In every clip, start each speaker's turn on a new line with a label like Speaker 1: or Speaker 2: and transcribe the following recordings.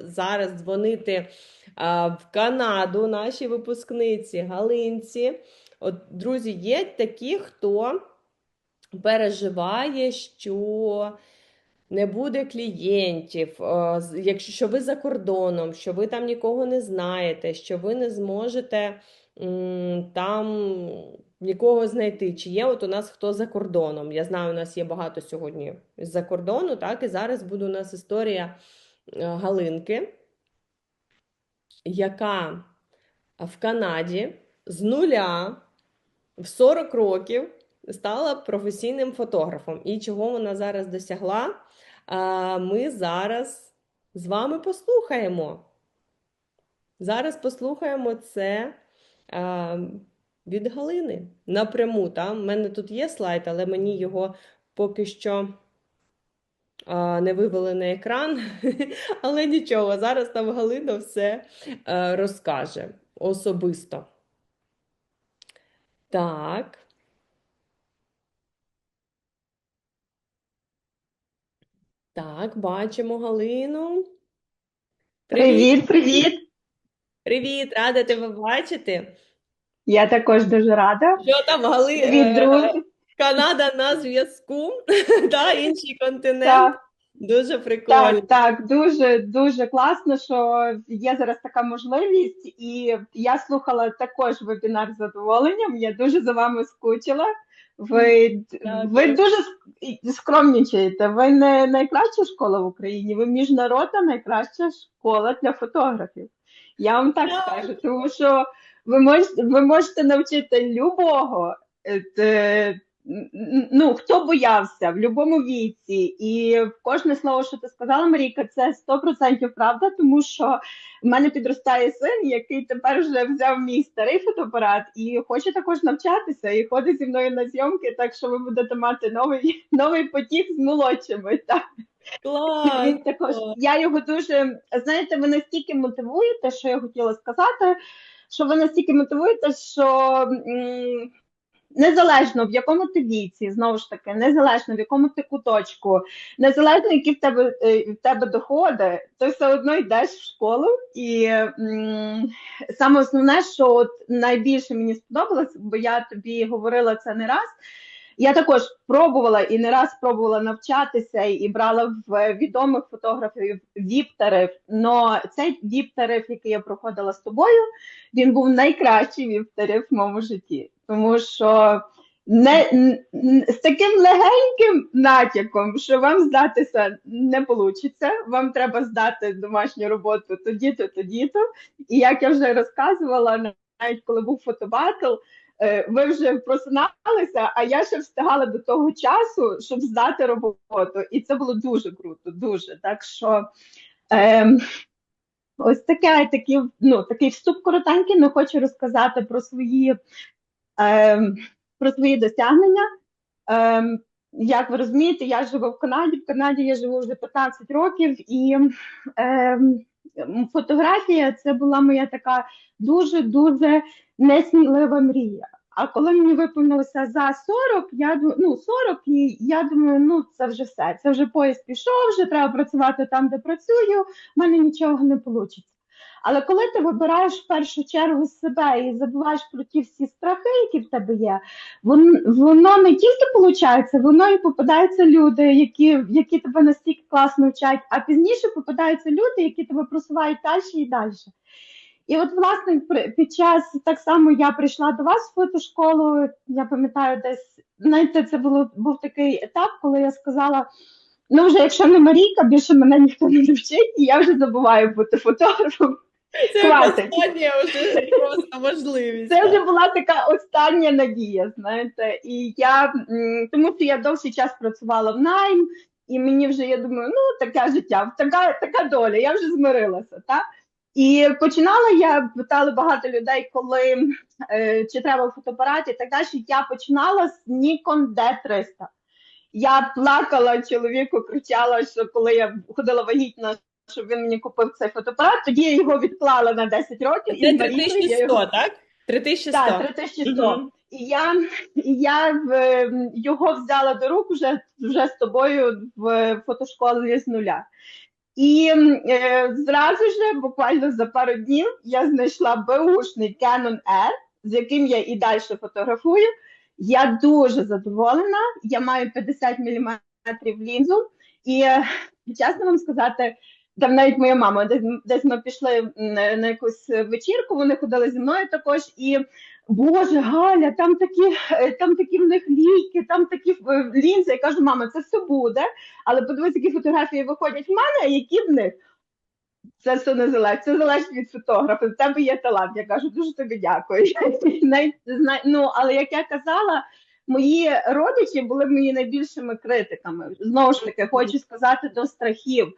Speaker 1: зараз дзвонити а, в Канаду нашій випускниці Галинці. От, друзі, є такі, хто переживає, що не буде клієнтів, з- якщо що ви за кордоном, що ви там нікого не знаєте, що ви не зможете м, там нікого знайти. Чи є от у нас хто за кордоном? Я знаю, у нас є багато сьогодні з-за кордону, так, і зараз буде у нас історія Галинки, яка в Канаді з нуля в 40 років стала професійним фотографом. І чого вона зараз досягла, ми зараз з вами послухаємо. Зараз послухаємо це а, від Галини напряму. Та? У мене тут є слайд, але мені його поки що не вивели на екран. Але нічого, зараз там Галина все е, розкаже особисто. Так. Так, бачимо Галину.
Speaker 2: Привіт, привіт!
Speaker 1: Привіт, рада тебе бачити.
Speaker 2: Я також дуже рада.
Speaker 1: Що там, Гали...
Speaker 2: Привіт, друзі!
Speaker 1: Канада на зв'язку, та інший континент.
Speaker 2: Так,
Speaker 1: Дуже прикольно.
Speaker 2: так, так, дуже дуже класно, що є зараз така можливість, і я слухала також вебінар з задоволенням. Я дуже за вами скучила. Ви, ви дуже ск- скромнічаєте. Ви не найкраща школа в Україні, ви міжнародна найкраща школа для фотографів. Я вам так скажу, тому що ви можете, ви можете навчити любого. те- Ну, хто боявся в будь-якому віці, і кожне слово, що ти сказала, Марійка, це 100% правда, тому що в мене підростає син, який тепер вже взяв мій старий фотоапарат і хоче також навчатися, і ходить зі мною на зйомки, так що ви будете мати новий, новий потік з молодшими. Так.
Speaker 1: Клас!
Speaker 2: Він також я його дуже знаєте, ви настільки мотивуєте, що я хотіла сказати, що ви настільки мотивуєте, що м, незалежно в якому ти віці, знову ж таки, незалежно в якому ти куточку, незалежно які в тебе е, в тебе доходи, ти все одно йдеш в школу. І м, саме основне, що от найбільше мені сподобалось, бо я тобі говорила це не раз. Я також пробувала і не раз пробувала навчатися і брала в відомих фотографів віп-тариф. Но цей віп-тариф, який я проходила з тобою, він був найкращий віп-тариф в моєму житті. Тому що не, з таким легеньким натяком, що вам здатися не вийде, вам треба здати домашню роботу тоді-то, тоді-то. І як я вже розказувала, навіть коли був фотобатл, е, ви вже просиналися, а я ще встигала до того часу, щоб здати роботу. І це було дуже круто, дуже. Так що ем, ось таке, такі, ну, такий вступ коротенький, але хочу розказати про свої, про свої досягнення. Ем, як ви розумієте, я живу в Канаді. В Канаді я живу вже 15 років, і ем, фотографія це була моя така дуже дуже несмілива мрія. А коли мені виповнилося за 40, я ну 40, і я думаю, ну це вже все. Це вже поїзд пішов, вже треба працювати там, де працюю. в мене нічого не вийде. Але коли ти вибираєш в першу чергу себе і забуваєш про ті всі страхи, які в тебе є, вон- воно не тільки виходить, воно і попадаються люди, які, які тебе настільки класно вчать, а пізніше попадаються люди, які тебе просувають далі і далі. І от, власне, під час так само я прийшла до вас в фотошколу. Я пам'ятаю, десь знаєте, це було був такий етап, коли я сказала: ну, вже якщо не Марійка, більше мене ніхто не навчить, і я вже забуваю бути фотографом.
Speaker 1: Це
Speaker 2: хватить.
Speaker 1: остання вже просто можливість.
Speaker 2: Це вже була така остання надія, знаєте. І я тому що я довший час працювала в найм, і мені вже я думаю, ну таке життя, така, така доля, я вже змирилася. Так? І починала я питали багато людей, коли е, чи треба фотоапарат і так далі. Я починала з Nikon D300. Я плакала чоловіку, кричала, що коли я ходила вагітна, щоб він мені купив цей фотоапарат, тоді я його відклала на 10 років.
Speaker 1: Це
Speaker 2: і з
Speaker 1: 3100,
Speaker 2: його-
Speaker 1: так? 3100.
Speaker 2: так, 3100.
Speaker 1: Мгм.
Speaker 2: І я, і я в, ем, його взяла до рук вже, вже з тобою в фотошколі з нуля. І е, зразу ж, буквально за пару днів, я знайшла беушний Canon R, з яким я і далі фотографую. Я дуже задоволена. Я маю 50 мм лінзу, і е, чесно вам сказати, там навіть моя мама, десь, десь ми пішли на якусь вечірку, вони ходили зі мною також. І Боже, Галя, там такі е, там такі в них ліки, там такі е, лінзи. Я кажу, мама, це все буде. Але подивись, які фотографії виходять в мене, а які в них. Це все не залежить, це залежить від фотографа. В тебе є талант. Я кажу, дуже тобі дякую. ну, Але як я казала, мої родичі були мої найбільшими критиками. Знову ж таки, хочу сказати до страхів.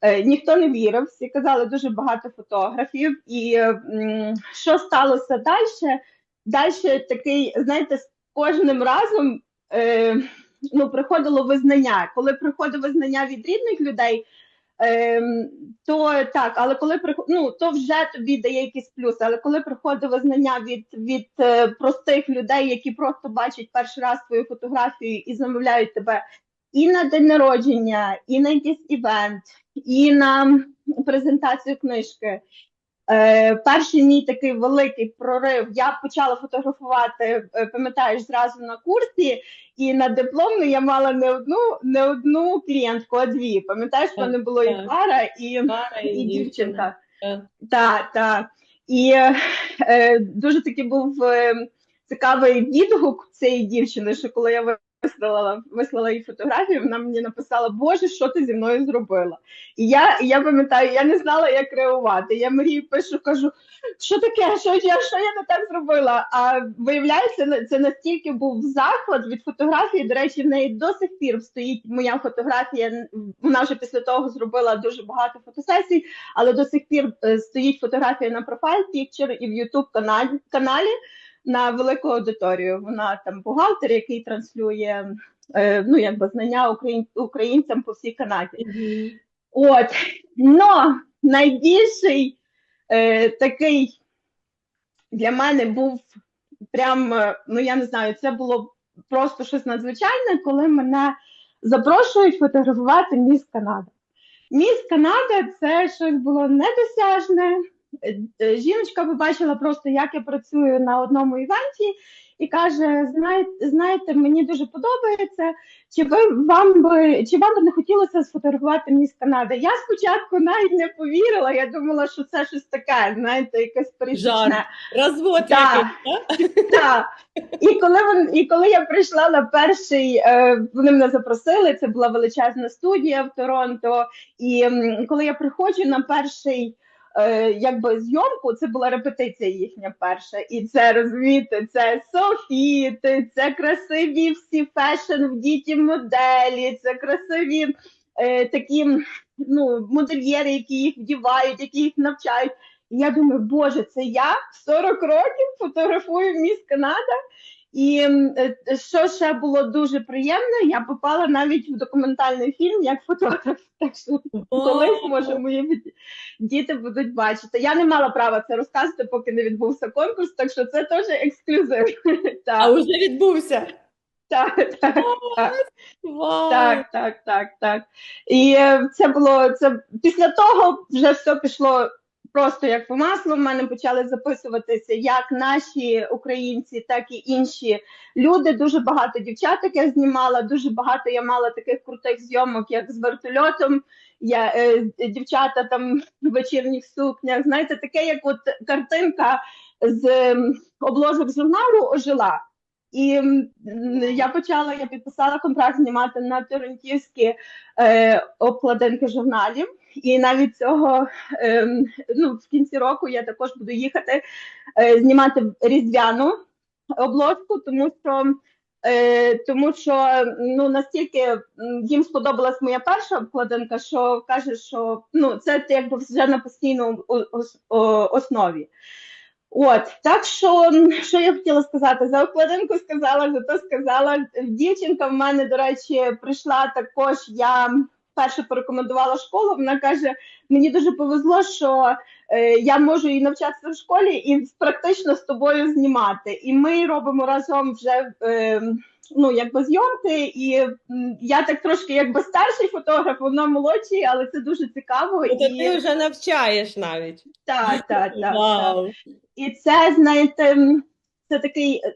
Speaker 2: Е, ніхто не вірив, всі казали дуже багато фотографів. І що сталося далі? Далі такий, знаєте, з кожним разом е, ну, приходило визнання. Коли приходить визнання від рідних людей, е, то так, але коли ну, то вже тобі дає якісь плюси. Але коли приходить визнання від від е, простих людей, які просто бачать перший раз твою фотографію і замовляють тебе і на день народження, і на якийсь івент, і на презентацію книжки. Е, Перший мій такий великий прорив. Я почала фотографувати, е, пам'ятаєш, зразу на курсі, і на дипломну я мала не одну не одну клієнтку, а дві. Пам'ятаєш, в мене було і пара, і
Speaker 1: Пара, і,
Speaker 2: і дівчинка.
Speaker 1: Так,
Speaker 2: так. Та. І е, дуже такий був е, цікавий відгук цієї дівчини, що коли я вислала вислала їй фотографію, вона мені написала, Боже, що ти зі мною зробила? І я я пам'ятаю, я не знала, як реагувати. Я Марії пишу, кажу, що таке, що я що я не так зробила? А виявляється, це настільки був захват від фотографії. До речі, в неї до сих пір стоїть моя фотографія. Вона вже після того зробила дуже багато фотосесій, але до сих пір е, стоїть фотографія на профайл Picture і в YouTube каналі на велику аудиторію. Вона там бухгалтер, який транслює е, ну, якби знання україн, українцям по всій Канаді. От, но найбільший е, такий для мене був прям, е, ну я не знаю, це було просто щось надзвичайне, коли мене запрошують фотографувати міс Канада. Міс Канада це щось було недосяжне. Е, е, жіночка побачила просто, як я працюю на одному івенті, і каже: знаєте, знаєте, мені дуже подобається. Чи ви вам би чи вам би не хотілося сфотографувати міс Канади? Я спочатку навіть не повірила. Я думала, що це щось таке, знаєте, якесь пересічне.
Speaker 1: Розвод
Speaker 2: так. Так. І коли вон, і коли я прийшла на перший, е, вони мене запросили. Це була величезна студія в Торонто. І коли я приходжу на перший е, якби зйомку, це була репетиція їхня перша. І це розумієте, це софіти, це красиві всі фешн в діті моделі, це красиві е, такі ну, модельєри, які їх вдівають, які їх навчають. І я думаю, боже, це я 40 років фотографую міс Канада. І е, що ще було дуже приємно, я попала навіть в документальний фільм як фотограф. Так що колись може мої діти будуть бачити. Я не мала права це розказувати, поки не відбувся конкурс, так що це теж ексклюзив.
Speaker 1: А вже відбувся.
Speaker 2: Так, так, так. так, так, так, так. І е, це було це після того вже все пішло просто як по маслу в мене почали записуватися як наші українці, так і інші люди. Дуже багато дівчаток я знімала. Дуже багато я мала таких крутих зйомок, як з вертольотом. Я е, дівчата там в вечірніх сукнях. Знаєте, таке, як от картинка з обложок журналу ожила. І я почала, я підписала контракт знімати на торонтівські е, обкладинки журналів. І навіть цього е, ну, в кінці року я також буду їхати е, знімати різдвяну обложку, тому що е, тому що ну, настільки їм сподобалась моя перша обкладинка, що каже, що ну, це якби вже на постійному основі. От, так що, що я хотіла сказати? За обкладинку сказала, за то сказала. Дівчинка в мене, до речі, прийшла також. Я перше порекомендувала школу. Вона каже: мені дуже повезло, що е, я можу і навчатися в школі, і практично з тобою знімати. І ми робимо разом вже. Е, Ну, якби зйомки, і я так трошки якби старший фотограф, вона молодший, але це дуже цікаво.
Speaker 1: Тобто
Speaker 2: і
Speaker 1: ти вже навчаєш навіть.
Speaker 2: так, так, так, так. І це, знаєте, це такий е,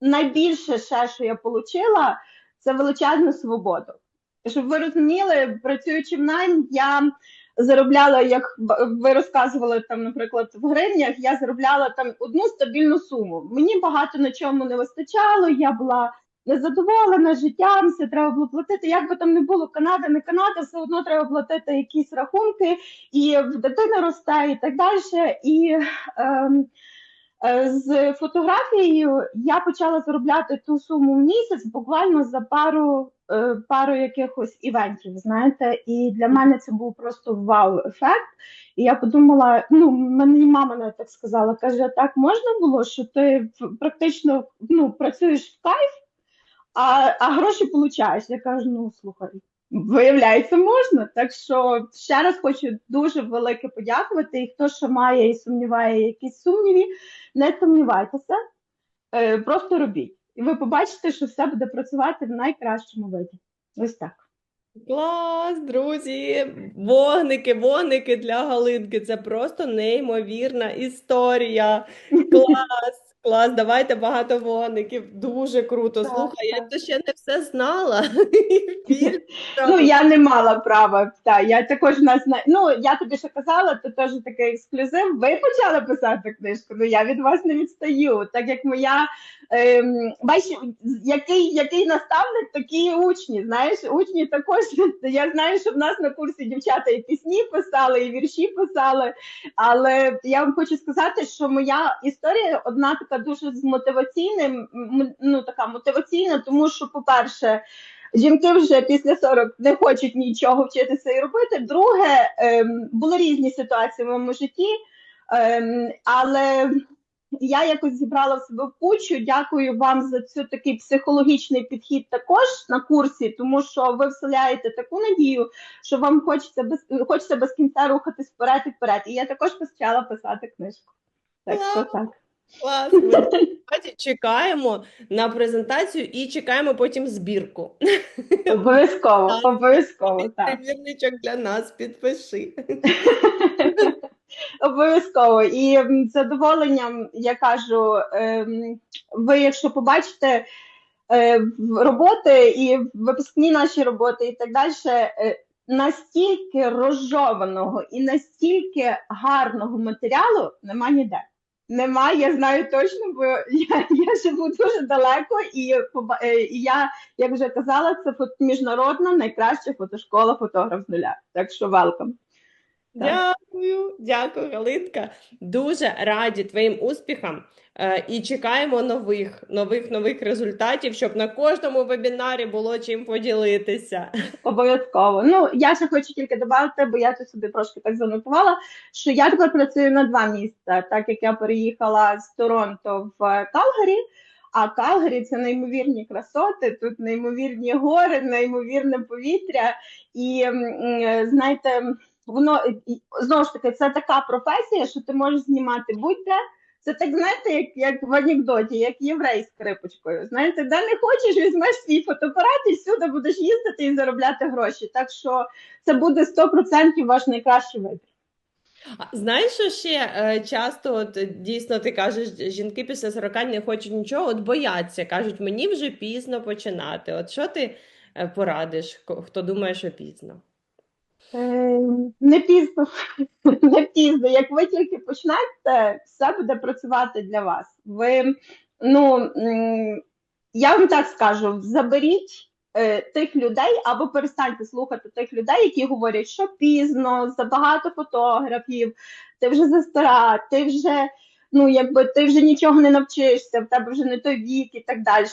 Speaker 2: найбільше ще, що я отримала, це величезну свободу. Щоб ви розуміли, працюючи в найм, я заробляла, як ви розказували там, наприклад, в гривнях, я заробляла там одну стабільну суму. Мені багато на чому не вистачало, я була незадоволена життям, все треба було платити. Як би там не було Канада, не Канада, все одно треба платити якісь рахунки, і дитина росте, і так далі. І е, з фотографією я почала заробляти ту суму в місяць буквально за пару, е, пару якихось івентів. Знаєте, і для мене це був просто вау-ефект. І я подумала: ну, мені мама навіть так сказала, каже: так можна було, що ти практично ну, працюєш в кайф, а, а гроші получаєш. Я кажу: ну слухай. Виявляється, можна. Так що ще раз хочу дуже велике подякувати. І хто що має і сумніває якісь сумніві, не сумнівайтеся, е, просто робіть. І ви побачите, що все буде працювати в найкращому виді. Ось так.
Speaker 1: Клас, друзі! Вогники, вогники для Галинки. Це просто неймовірна історія. Клас, клас. Давайте багато вогників. Дуже круто.
Speaker 2: Так,
Speaker 1: Слухай, я
Speaker 2: так.
Speaker 1: то ще не все знала.
Speaker 2: Ну, я не мала права. Та, я також не знаю. Ну, я тобі ще казала, це теж такий ексклюзив. Ви почали писати книжку, ну я від вас не відстаю. Так як моя ем, бачиш, який, який наставник, такі і учні. Знаєш, учні також. Я знаю, що в нас на курсі дівчата і пісні писали, і вірші писали. Але я вам хочу сказати, що моя історія одна така дуже з мотиваційним, ну така мотиваційна, тому що, по-перше, жінки вже після 40 не хочуть нічого вчитися і робити. Друге, ем, були різні ситуації в моєму житті, ем, але я якось зібрала в себе в кучу. Дякую вам за цю такий психологічний підхід також на курсі, тому що ви вселяєте таку надію, що вам хочеться без хочеться без кінця рухатись вперед і вперед. І я також почала писати книжку. Так що так.
Speaker 1: Клас. Чекаємо на презентацію і чекаємо потім збірку.
Speaker 2: Обов'язково, обов'язково так.
Speaker 1: Примірничок для нас підпиши.
Speaker 2: Обов'язково. І з задоволенням я кажу, ем, ви, якщо побачите е, роботи і випускні наші роботи, і так далі, е, настільки розжованого і настільки гарного матеріалу нема ніде. Нема, я знаю точно, бо я, я живу дуже далеко, і, е, і я, як вже казала, це міжнародна найкраща фотошкола фотограф з нуля. Так що welcome.
Speaker 1: Дякую, дякую, Галинка. Дуже раді твоїм успіхам е, і чекаємо нових, нових, нових результатів, щоб на кожному вебінарі було чим поділитися.
Speaker 2: Обов'язково. Ну, я ще хочу тільки додати, бо я тут собі трошки так занотувала, що я тепер працюю на два місця, так як я переїхала з Торонто в Калгарі. А Калгарі це неймовірні красоти, тут неймовірні гори, неймовірне повітря. І е, знаєте, воно знову ж таки це така професія, що ти можеш знімати будь-де. Це так, знаєте, як, як в анекдоті, як єврей з крипочкою. Знаєте, де не хочеш, візьмеш свій фотоапарат і всюди будеш їздити і заробляти гроші. Так що це буде 100% ваш найкращий вибір.
Speaker 1: Знаєш, що ще е, часто от, дійсно ти кажеш, жінки після 40 не хочуть нічого, от бояться, кажуть, мені вже пізно починати. От що ти е, порадиш, хто думає, що пізно?
Speaker 2: Е, Не пізно, не пізно. Як ви тільки почнете, все буде працювати для вас. Ви, ну, я вам так скажу: заберіть е, тих людей або перестаньте слухати тих людей, які говорять, що пізно, забагато фотографів, ти вже застара, ти вже. Ну, якби ти вже нічого не навчишся, в тебе вже не той вік і так далі.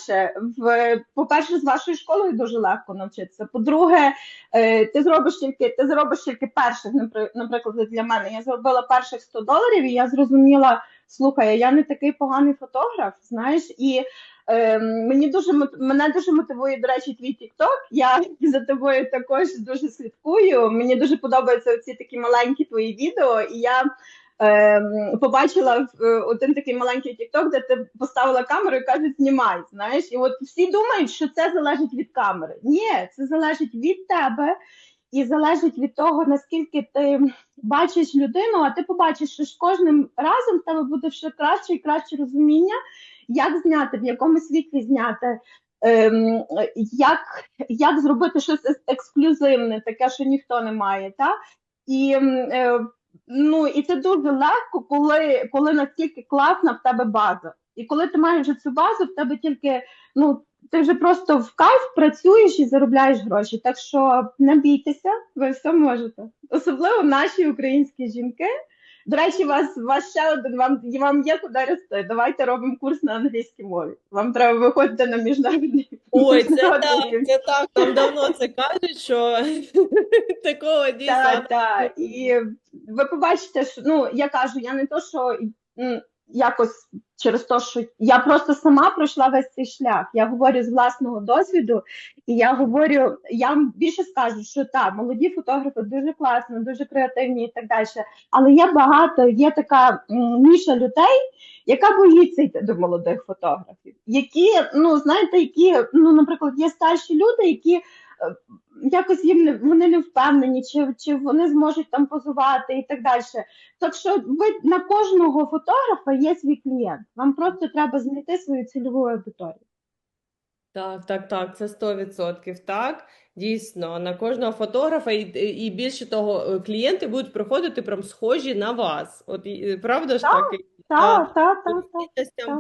Speaker 2: В, по-перше, з вашою школою дуже легко навчитися. По-друге, Е, ти зробиш тільки, ти зробиш тільки перших, наприклад, для мене. Я зробила перших 100 доларів, і я зрозуміла, слухай, я не такий поганий фотограф, знаєш, і е, мені дуже мене дуже мотивує, до речі, твій TikTok. Я за тобою також дуже слідкую. Мені дуже подобаються ці такі маленькі твої відео, і я. Ем, побачила е, один такий маленький TikTok, де ти поставила камеру і кажуть, знімай. Знаєш, і от всі думають, що це залежить від камери. Ні, це залежить від тебе і залежить від того, наскільки ти бачиш людину, а ти побачиш, що з кожним разом в тебе буде ще краще і краще розуміння, як зняти, в якому світлі зняти. Ем, як, як зробити щось ексклюзивне, таке, що ніхто не має, та? І, е, ну, і це дуже легко, коли, коли настільки класна в тебе база. І коли ти маєш цю базу, в тебе тільки ну, ти вже просто в кайф працюєш і заробляєш гроші. Так що не бійтеся, ви все можете. Особливо наші українські жінки. До речі, вас, вас ще один, вам, вам є куди рости. Давайте робимо курс на англійській мові. Вам треба виходити на міжнародний.
Speaker 1: Ой, це так, це так. Там давно це кажуть, що такого дійсно.
Speaker 2: Так, так. І ви побачите, що ну я кажу, я не то, що якось через те, що я просто сама пройшла весь цей шлях. Я говорю з власного досвіду, і я говорю, я вам більше скажу, що так, молоді фотографи дуже класно, дуже креативні і так далі. Але є багато, є така ніша людей, яка боїться йти до молодих фотографів, які, ну знаєте, які, ну, наприклад, є старші люди, які якось їм не вони не впевнені, чи, чи вони зможуть там позувати і так далі. Так що ви на кожного фотографа є свій клієнт. Вам просто треба знайти свою цільову аудиторію.
Speaker 1: Так, так, так, це 100%. Так, дійсно, на кожного фотографа і, і більше того, е, клієнти будуть приходити прям схожі на вас. От правда ж
Speaker 2: Так,
Speaker 1: так?
Speaker 2: Так, так, так, так.
Speaker 1: цінностям,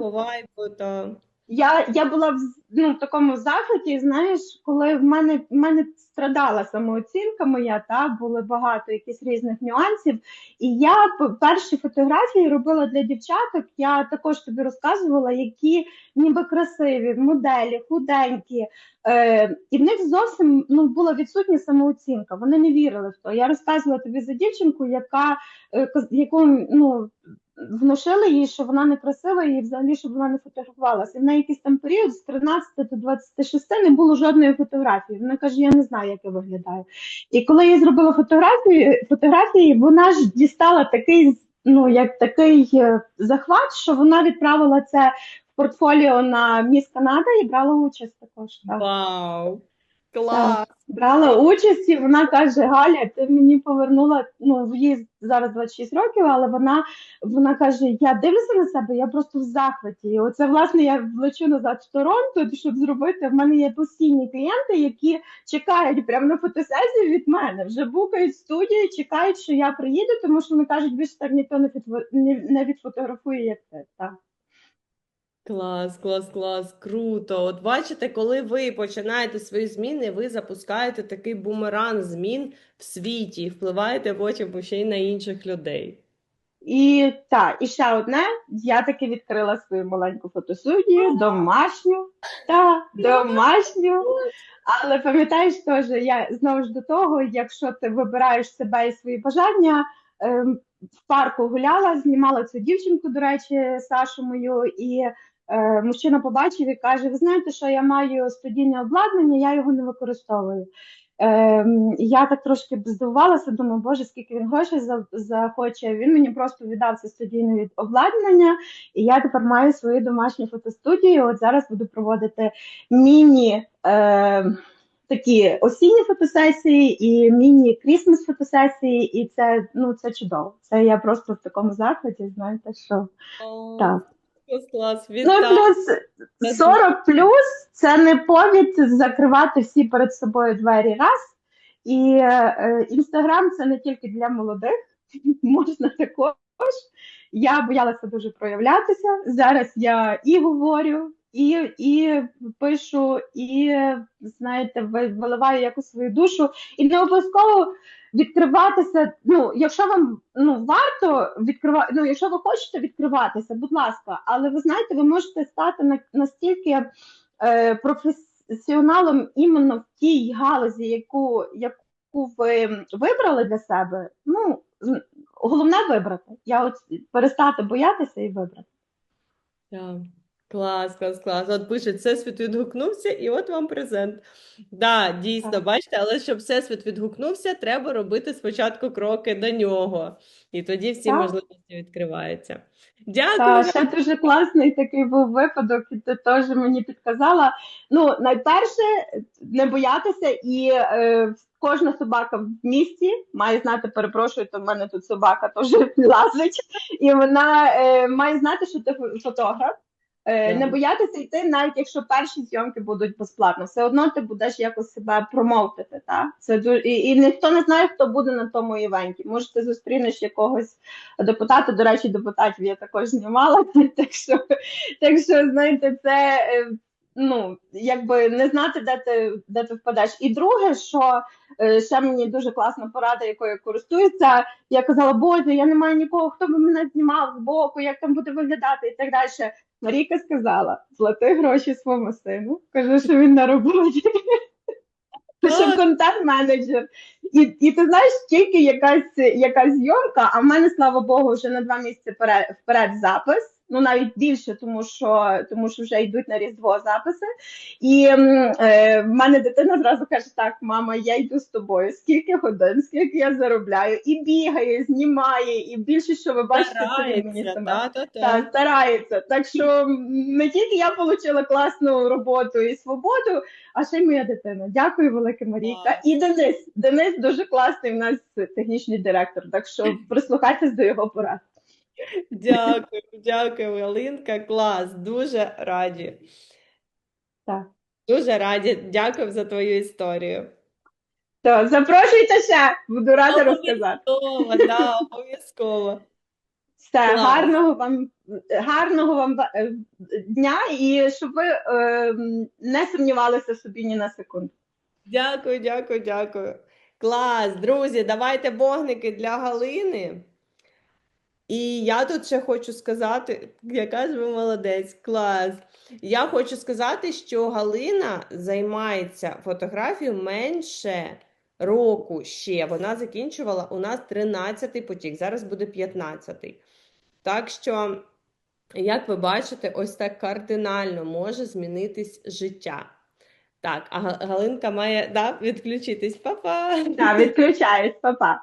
Speaker 2: так. Я, я була в, ну, в такому захваті, знаєш, коли в мене, в мене страдала самооцінка моя, та були багато якихось різних нюансів. І я перші фотографії робила для дівчаток. Я також тобі розказувала, які ніби красиві, моделі, худенькі. Е, і в них зовсім ну, була відсутня самооцінка. Вони не вірили в то. Я розказувала тобі за дівчинку, яка е, яку ну, внушили їй, що вона не красива і взагалі, щоб вона не фотографувалася. І в неї якийсь там період з 13 до 26 не було жодної фотографії. Вона каже: Я не знаю, як я виглядаю. І коли я зробила фотографії, фотографії, вона ж дістала такий, ну як такий е, захват, що вона відправила це в портфоліо на Міс Канада і брала участь також. Так.
Speaker 1: вау! Клас!
Speaker 2: Брала участь, і вона каже: Галя, ти мені повернула. Ну їй зараз 26 років, але вона вона каже: Я дивлюся на себе, я просто в захваті. І оце власне я влечу назад в Торонто, щоб зробити. В мене є постійні клієнти, які чекають прямо на фотосесію від мене. Вже букають студії, чекають, що я приїду, тому що вони кажуть, більше так ніхто не фото- не- відфотографує, як ти. Так.
Speaker 1: Клас, клас, клас, круто. От бачите, коли ви починаєте свої зміни, ви запускаєте такий бумеранг змін в світі і впливаєте потім ще й на інших людей.
Speaker 2: І так, і ще одне, я таки відкрила свою маленьку фотостудію, домашню, та домашню. Але пам'ятаєш теж, я знову ж до того, якщо ти вибираєш себе і свої бажання, ем, в парку гуляла, знімала цю дівчинку, до речі, Сашу мою, і мужчина побачив і каже: Ви знаєте, що я маю студійне обладнання, я його не використовую. Ем, я так трошки здивувалася, думаю, боже, скільки він грошей захоче. Він мені просто віддав це студійне від- обладнання, і я тепер маю свою домашню фотостудію. От зараз буду проводити міні. Е, Такі осінні фотосесії і міні-крісмас фотосесії, і це ну це чудово. Це я просто в такому захваті, знаєте, що так.
Speaker 1: Клас, клас,
Speaker 2: Ну плюс 40 плюс це не повід закривати всі перед собою двері раз. І е, інстаграм це не тільки для молодих, можна також. Я боялася дуже проявлятися. Зараз я і говорю, і, і пишу, і знаєте, виливаю якусь свою душу. І не обов'язково відкриватися. Ну, якщо вам ну варто відкривати, ну якщо ви хочете відкриватися, будь ласка, але ви знаєте, ви можете стати на, настільки е, професіоналом іменно в тій галузі, яку, яку ви вибрали для себе. Ну головне. вибрати. Я от перестати боятися і вибрати.
Speaker 1: Так. Клас, клас, клас. От пише, Всесвіт відгукнувся, і от вам презент. Да, дійсно,
Speaker 2: Так.
Speaker 1: бачите, але щоб Всесвіт відгукнувся, треба робити спочатку кроки до нього. І тоді всі
Speaker 2: Так.
Speaker 1: можливості відкриваються. Дякую.
Speaker 2: Та ще дуже класний такий був випадок, і ти теж мені підказала. Ну, найперше, не боятися, і е, кожна собака в місті має знати, перепрошую, то в мене тут собака теж лазить, і вона е, має знати, що ти фотограф. Е, Не боятися йти, навіть якщо перші зйомки будуть безплатно, все одно ти будеш якось себе промовтити. Та? Це дуже і, і ніхто не знає, хто буде на тому івенті. Може, ти зустрінеш якогось депутата. До речі, депутатів я також знімала. Так що, так що знаєте, це е, ну якби не знати, де ти де ти впадеш. І друге, що е, ще мені дуже класна порада, якою я користуюся. Я казала, боже, я не маю нікого, хто би мене знімав з боку, як там буде виглядати і так далі. Марійка сказала: плати гроші своєму сину. Кажу, що він на роботі. Ти
Speaker 1: ще
Speaker 2: контент-менеджер. І, і ти знаєш, тільки якась, якась зйомка, а в мене, слава Богу, вже на два місяці вперед, вперед запис. Ну навіть більше, тому що тому що вже йдуть на різдво записи. І е, в мене дитина зразу каже: Так, мама, я йду з тобою. Скільки годин, скільки я заробляю, і бігає, знімає, і більше, що ви бачите, це мені сама.
Speaker 1: та-та-та.
Speaker 2: Так, старається. Так що не тільки я отримала класну роботу і свободу, а ще й моя дитина. Дякую, велике Марійка. І Денис. Денис дуже класний. У нас технічний директор. Так що прислухайтесь до його порад.
Speaker 1: Дякую, дякую, Галинка. Клас, дуже раді.
Speaker 2: Так.
Speaker 1: Дуже раді. Дякую за твою історію.
Speaker 2: То запрошуйте ще, буду рада розказати.
Speaker 1: Обов'язково, да, обов'язково.
Speaker 2: Все,
Speaker 1: Клас.
Speaker 2: гарного вам гарного вам е, дня і щоб ви е, не сумнівалися в собі ні на секунду.
Speaker 1: Дякую, дякую, дякую. Клас, друзі, давайте вогники для Галини. І я тут ще хочу сказати, яка ж ви молодець, клас. Я хочу сказати, що Галина займається фотографією менше року ще. Вона закінчувала у нас 13-й потік, зараз буде 15-й. Так що, як ви бачите, ось так кардинально може змінитись життя. Так, а Галинка має да, відключитись. Па-па!
Speaker 2: Да, відключаюсь, па-па.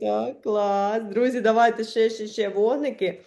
Speaker 1: Так, клас. Друзі, давайте ще, ще, ще вогники.